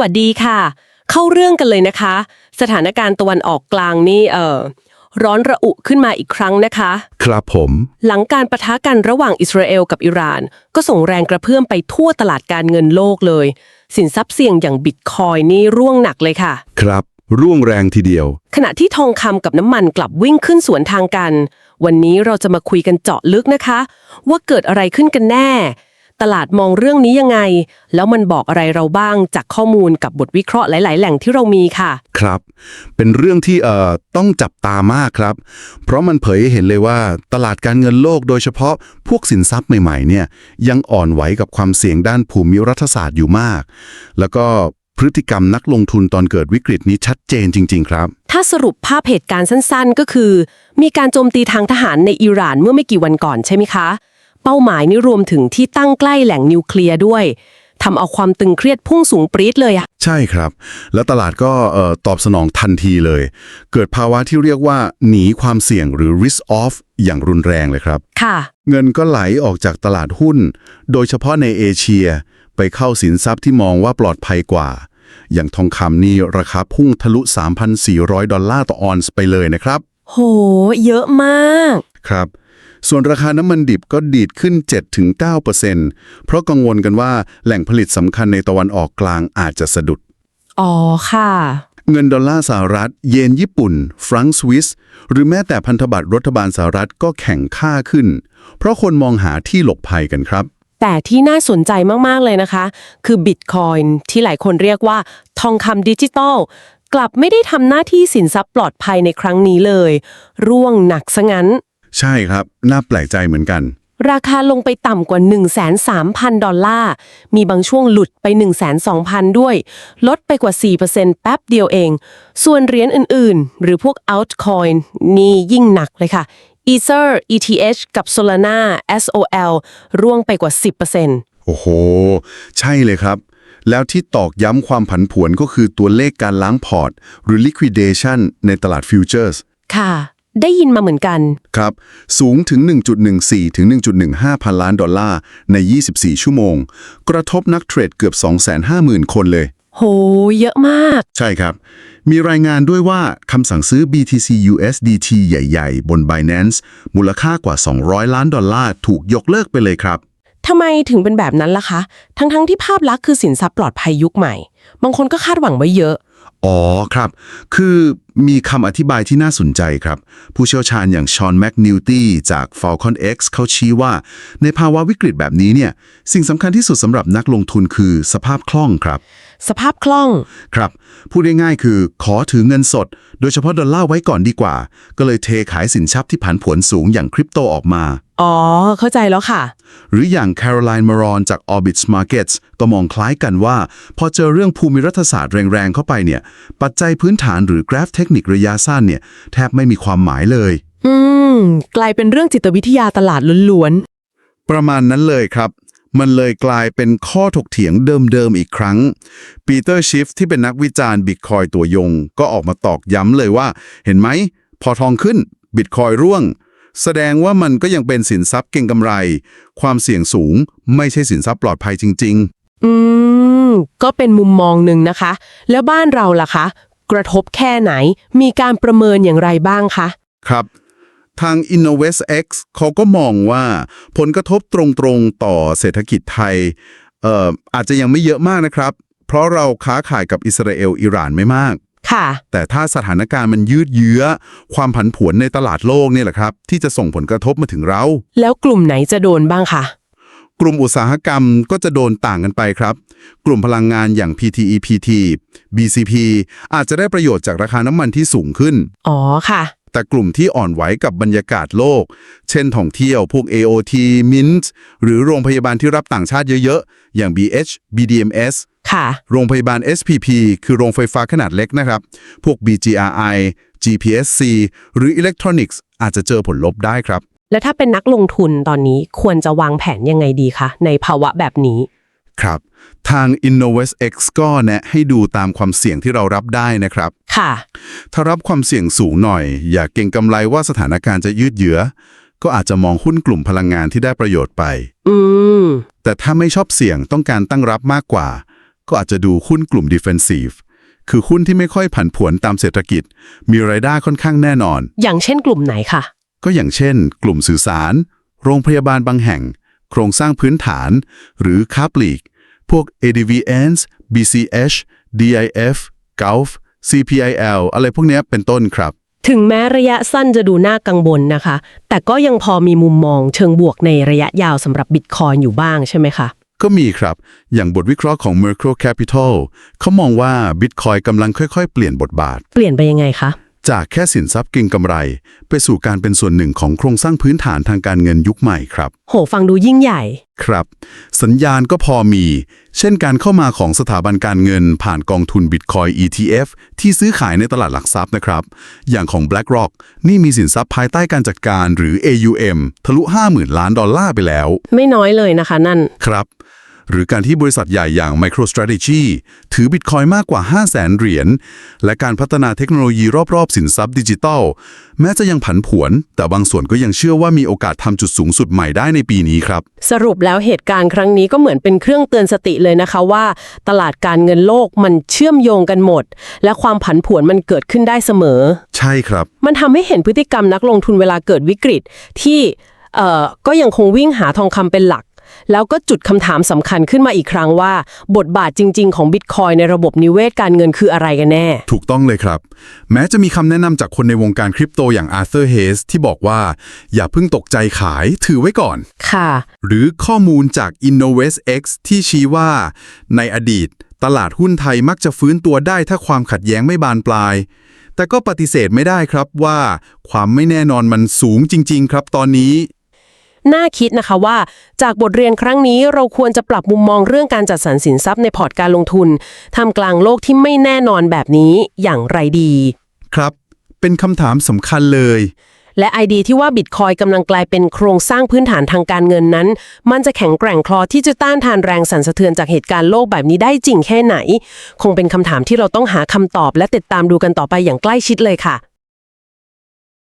วัสดีค่ะ เข้าเรื่องกันเลยนะคะ สถานการณ์ตะวันออกกลางนี่เอ่อร้อนระอุขึ้นมาอีกครั้งนะคะ ครับผม หลังการประทะกันระหว่างอิสราเอลกับอิหร่าน ก็ส่งแรงกระเพื่อมไปทั่วตลาดการเงินโลกเลย สินทรัพย์เสี่ยงอย่างบิตคอยนี่ร่วงหนักเลยค่ะ ครับ ร่วงแรงทีเดียว ขณะที่ทองคำกับน้ำมันกลับวิ่งขึ้นสวนทางกัน วันนี้เราจะมาคุยกันเจาะลึกนะคะ ว่าเกิดอะไรขึ้นกันแน่ ตลาดมองเรื่องนี้ยังไง แล้วมันบอกอะไรเราบ้างจากข้อมูลกับบทวิเคราะห์หลาย ๆ แหล่งที่เรามีค่ะ ครับ เป็นเรื่องที่เอ่อต้องจับตามากครับ เพราะมันเผยให้เห็นเลยว่าตลาดการเงินโลกโดยเฉพาะพวกสินทรัพย์ใหม่ ๆ เนี่ยยังอ่อนไหวกับความเสี่ยงด้านภูมิรัฐศาสตร์อยู่มาก แล้วก็พฤติกรรมนักลงทุนตอนเกิดวิกฤตนี้ชัดเจนจริง ๆ ครับ ถ้าสรุปภาพเหตุการณ์สั้น ๆ ก็คือ มีการโจมตีทางทหารในอิหร่านเมื่อไม่กี่วันก่อนใช่ไหมคะ เป้าหมายนี่รวมถึงที่ตั้งใกล้แหล่งนิวเคลียร์ด้วยทำเอาความตึงเครียดพุ่งสูงปรี๊ดเลยอะใช่ครับ แล้วตลาดก็เอ่อตอบสนองทันทีเลย เกิดภาวะที่เรียกว่าหนีความเสี่ยงหรือ risk off อย่างรุนแรงเลยครับ ค่ะ เงินก็ไหลออกจากตลาดหุ้น โดยเฉพาะในเอเชีย ไปเข้าสินทรัพย์ที่มองว่าปลอดภัยกว่า อย่างทองคำนี่ราคาพุ่งทะลุ 3,400 ดอลลาร์ต่อออนซ์ไปเลยนะครับ โห เยอะมาก ครับ ส่วนราคาน้ำมันดิบก็ดีดขึ้น 7-9%เพราะกังวลกันว่าแหล่งผลิตสำคัญในตะวันออกกลางอาจจะสะดุด อ๋อค่ะ เงินดอลลาร์สหรัฐ เยนญี่ปุ่น ฟรังก์สวิส หรือแม้แต่พันธบัตรรัฐบาลสหรัฐก็แข่งค่าขึ้น เพราะคนมองหาที่หลบภัยกันครับ แต่ที่น่าสนใจมากๆเลยนะคะ คือบิตคอยน์ที่หลายคนเรียกว่าทองคำดิจิตอลกลับไม่ได้ทำหน้าที่สินทรัพย์ปลอดภัยในครั้งนี้เลย ร่วงหนักซะงั้น ใช่ครับ น่าแปลกใจเหมือนกัน ราคาลงไปต่ำกว่า 103,000 ดอลลาร์ มีบางช่วงหลุดไป 102,000 ด้วย ลดไปกว่า 4%แป๊บเดียวเอง ส่วนเหรียญอื่นๆ หรือพวก altcoin นี่ยิ่งหนักเลยค่ะ Ether ETH กับ Solana SOL ร่วงไปกว่า 10%โอ้โห ใช่เลยครับ แล้วที่ตอกย้ำความผันผวนก็คือตัวเลขการล้างพอร์ต หรือ liquidation ในตลาดฟิวเจอร์สค่ะ ได้ยินมาเหมือนกัน ครับ สูงถึง 1.14 ถึง 1.15 พันล้านดอลลาร์ ใน 24 ชั่วโมง กระทบนักเทรดเกือบ 250,000 คนเลย โห เยอะมาก ใช่ครับ มีรายงานด้วยว่าคำสั่งซื้อ BTC USDT ใหญ่ ๆ บน Binance มูลค่ากว่า 200 ล้านดอลลาร์ ถูกยกเลิกไปเลยครับ ทำไมถึงเป็นแบบนั้นล่ะคะ ทั้งๆที่ภาพลักษณ์คือสินทรัพย์ปลอดภัยยุคใหม่ บางคนก็คาดหวังไว้เยอะ อ๋อครับ คือมีคำอธิบายที่น่าสนใจครับ ผู้เชี่ยวชาญอย่างชอนแมคนิวตี้จาก Falcon X เขาชี้ว่า ในภาวะวิกฤตแบบนี้เนี่ย สิ่งสำคัญที่สุดสำหรับนักลงทุนคือสภาพคล่องครับ สภาพคล่อง ครับ พูดง่ายๆ คือขอถือเงินสด โดยเฉพาะดอลลาร์ไว้ก่อนดีกว่า ก็เลยเทขายสินทรัพย์ที่ผันผวนสูงอย่างคริปโตออกมา อ๋อ เข้าใจแล้วค่ะ หรืออย่าง Caroline Maron จาก Orbit Markets ก็มองคล้ายกันว่า พอเจอเรื่องภูมิรัฐศาสตร์แรงๆเข้าไปเนี่ย ปัจจัยพื้นฐานหรือกราฟเทคนิคระยะสั้นเนี่ยแทบไม่มีความหมายเลย อืม กลายเป็นเรื่องจิตวิทยาตลาดล้วนประมาณนั้นเลยครับ มันเลยกลายเป็นข้อถกเถียงเดิมๆอีกครั้ง ปีเตอร์ชิฟที่เป็นนักวิจารณ์บิตคอยตัวยง ก็ออกมาตอกย้ำเลยว่า เห็นไหม พอทองขึ้นบิตคอยร่วง แสดงว่ามันก็ยังเป็นสินทรัพย์เก่งกำไร ความเสี่ยงสูงไม่ใช่สินทรัพย์ปลอดภัยจริงๆๆอืม ก็เป็นมุมมองหนึ่งนะคะ แล้วบ้านเราล่ะคะ กระทบแค่ไหน มีการประเมินอย่างไรบ้างคะ ครับ ทาง InnovestX เขาก็มองว่าผลกระทบตรงๆต่อเศรษฐกิจไทยเอ่ออาจจะยังไม่เยอะมากนะครับ เพราะเราค้าขายกับอิสราเอลอิหร่านไม่มากค่ะ แต่ถ้าสถานการณ์มันยืดเยื้อ ความผันผวนในตลาดโลกเนี่ยแหละครับ ที่จะส่งผลกระทบมาถึงเรา แล้วกลุ่มไหนจะโดนบ้างคะกลุ่มอุตสาหกรรมก็จะโดนต่างกันไปครับ กลุ่มพลังงานอย่าง PTEPT BCP อาจจะได้ประโยชน์จากราคาน้ำมันที่สูงขึ้น อ๋อค่ะ แต่กลุ่มที่อ่อนไหวกับบรรยากาศโลก เช่นท่องเที่ยวพวก AOT Mint หรือโรงพยาบาลที่รับต่างชาติเยอะๆ อย่าง BH BDMS ค่ะ โรงพยาบาล SPP คือโรงไฟฟ้าขนาดเล็กนะครับ พวก BGRI GPSC หรือ Electronics อาจจะเจอผลลบได้ครับ แล้วถ้าเป็นนักลงทุนตอนนี้ควรจะวางแผนยังไงดีคะในภาวะแบบนี้ ครับ ทาง InnovestX ก็แนะให้ดูตามความเสี่ยงที่เรารับได้นะครับ ค่ะ ถ้ารับความเสี่ยงสูงหน่อย อย่าเก่งกำไรว่าสถานการณ์จะยืดเยื้อ ก็อาจจะมองหุ้นกลุ่มพลังงานที่ได้ประโยชน์ไป อืม แต่ถ้าไม่ชอบเสี่ยงต้องการตั้งรับมากกว่า ก็อาจจะดูหุ้นกลุ่ม defensive คือหุ้นที่ไม่ค่อยผันผวนตามเศรษฐกิจ มีรายได้ค่อนข้างแน่นอน อย่างเช่นกลุ่มไหนคะก็อย่างเช่น กลุ่มสื่อสาร โรงพยาบาลบางแห่ง โครงสร้างพื้นฐาน หรือค้าปลีก พวก ADVNs BCH DIF Gulf CPIL อะไรพวกเนี้ยเป็นต้นครับ ถึงแม้ระยะสั้นจะดูน่ากังวลนะคะ แต่ก็ยังพอมีมุมมองเชิงบวกในระยะยาวสำหรับบิตคอยอยู่บ้างใช่ไหมคะ ก็มีครับ อย่างบทวิเคราะห์ของ Merkle Capital เขามองว่า Bitcoin กำลังค่อยๆ เปลี่ยนบทบาท เปลี่ยนไปยังไงคะ จากแค่สินทรัพย์เก่งกำไร ไปสู่การเป็นส่วนหนึ่งของโครงสร้างพื้นฐานทางการเงินยุคใหม่ครับ โหฟังดูยิ่งใหญ่ ครับ สัญญาณก็พอมี เช่นการเข้ามาของสถาบันการเงินผ่านกองทุน Bitcoin ETF ที่ซื้อขายในตลาดหลักทรัพย์นะครับ อย่างของ BlackRock นี่มีสินทรัพย์ภายใต้การจัดการหรือ AUM ทะลุ 50,000 ล้านดอลลาร์ไปแล้ว ไม่น้อยเลยนะคะนั่น ครับ หรือการที่บริษัทใหญ่อย่าง MicroStrategy ถือบิตคอยมากกว่า 5 0 0แสนเหรียญ และการพัฒนาเทคโนโลยีรอบๆ สินทรัพย์ดิจิทัล แม้จะยังผันผวน แต่บางส่วนก็ยังเชื่อว่ามีโอกาสทำจุดสูงสุดใหม่ได้ในปีนี้ครับ สรุปแล้วเหตุการณ์ครั้งนี้ก็เหมือนเป็นเครื่องเตือนสติเลยนะคะว่า ตลาดการเงินโลกมันเชื่อมโยงกันหมด และความผันผวนมันเกิดขึ้นได้เสมอ ใช่ครับ มันทำให้เห็นพฤติกรรมนักลงทุนเวลาเกิดวิกฤตที่เอ่อก็ยังคงวิ่งหาทองคำเป็นหลัก แล้วก็จุดคำถามสำคัญขึ้นมาอีกครั้งว่า บทบาทจริง ๆ ของบิตคอยในระบบนิเวศการเงินคืออะไรกันแน่ ถูกต้องเลยครับ แม้จะมีคำแนะนำจากคนในวงการคริปโตอย่างอาร์เธอร์เฮสที่บอกว่า อย่าเพิ่งตกใจขายถือไว้ก่อน ค่ะ หรือข้อมูลจาก InnovestX ที่ชี้ว่า ในอดีต ตลาดหุ้นไทยมักจะฟื้นตัวได้ถ้าความขัดแย้งไม่บานปลาย แต่ก็ปฏิเสธไม่ได้ครับว่า ความไม่แน่นอนมันสูงจริง ๆ ครับตอนนี้ น่าคิดนะคะว่า จากบทเรียนครั้งนี้เราควรจะปรับมุมมองเรื่องการจัดสรรสินทรัพย์ในพอร์ตการลงทุนท่ามกลางโลกที่ไม่แน่นอนแบบนี้อย่างไรดี ครับ เป็นคำถามสำคัญเลย และไอเดียที่ว่าบิตคอยกำลังกลายเป็นโครงสร้างพื้นฐานทางการเงินนั้น มันจะแข็งแกร่งพอที่จะต้านทานแรงสั่นสะเทือนจากเหตุการณ์โลกแบบนี้ได้จริงแค่ไหน คงเป็นคำถามที่เราต้องหาคำตอบและติดตามดูกันต่อไปอย่างใกล้ชิดเลยค่ะ